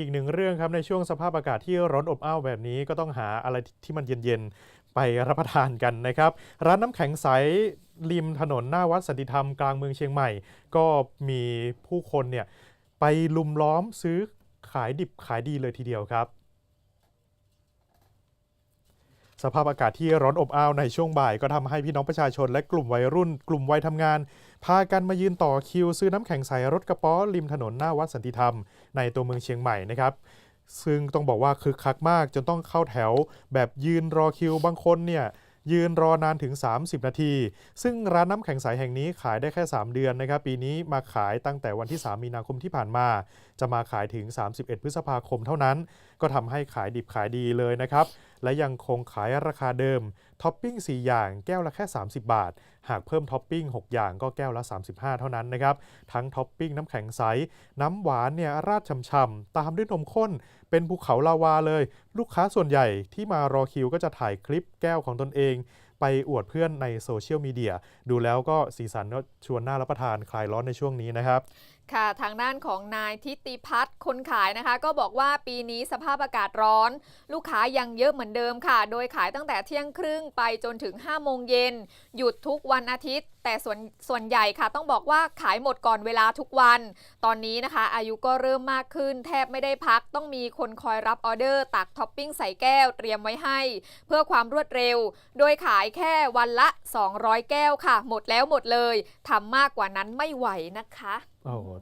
อีกหนึ่งเรื่องครับ ในช่วงสภาพอากาศที่ร้อนอบอ้าวแบบนี้ก็ต้องหาอะไรที่มันเย็นๆ ไปรับประทานกันนะครับ ร้านน้ำแข็งใสริมถนนหน้าวัดสันติธรรมกลางเมืองเชียงใหม่ ก็มีผู้คนเนี่ยไปลุมล้อมซื้อขายดิบขายดีเลยทีเดียวครับ สภาพอากาศที่ร้อนอบอ้าวในช่วงบ่าย ก็ทำให้พี่น้องประชาชนและกลุ่มวัยรุ่น กลุ่มวัยทำงาน พากันมายืนต่อคิว ซื้อน้ำแข็งใสรถกระป๋อริมถนนหน้าวัดสันติธรรม ในตัวเมืองเชียงใหม่นะครับซึ่งต้องบอกว่าคึกคักมากจนต้องเข้าแถว แบบยืนรอคิวบางคนเนี่ยยืนรอนานถึง 30 นาที ซึ่งร้านน้ำแข็งใสแห่งนี้ขายได้แค่ 3 เดือนนะครับ ปีนี้มาขายตั้งแต่วันที่ 3 มีนาคมที่ผ่านมา จะมาขายถึง 31 พฤษภาคมเท่านั้น ก็ทำให้ขายดิบขายดีเลยนะครับ และยังคงขายราคาเดิม ท็อปปิ้ง 4 อย่างแก้วละแค่ 30 บาท หากเพิ่มท็อปปิ้ง 6 อย่างก็แก้วละ 35 เท่านั้นนะครับ ทั้งท็อปปิ้งน้ำแข็งใส น้ำหวานเนี่ยราดช่ำๆ ตามด้วยนมข้น เป็นภูเขาลาวาเลย ลูกค้าส่วนใหญ่ที่มารอคิวก็จะถ่ายคลิปแก้วของตนเองไปอวดเพื่อนในโซเชียลมีเดียดูแล้วก็สีสันก็ชวนน่ารับประทานคลายร้อนในช่วงนี้นะครับค่ะทางด้านของนายทิติพัฒน์คนขายนะคะ ก็บอกว่าปีนี้สภาพอากาศร้อน ลูกค้ายังเยอะเหมือนเดิมค่ะ โดยขายตั้งแต่เที่ยงครึ่งไปจนถึง5โมงเย็นหยุดทุกวันอาทิตย์ แต่ส่วนส่วนใหญ่ค่ะ ต้องบอกว่าขายหมดก่อนเวลาทุกวัน ตอนนี้นะคะ อายุก็เริ่มมากขึ้น แทบไม่ได้พักต้องมีคนคอยรับออเดอร์ ตักท็อปปิ้งใส่แก้วเตรียมไว้ให้ เพื่อความรวดเร็ว โดยขายแค่วันละ 200 แก้วค่ะ หมดแล้วหมดเลยทำมากกว่านั้นไม่ไหวนะคะโอ้โห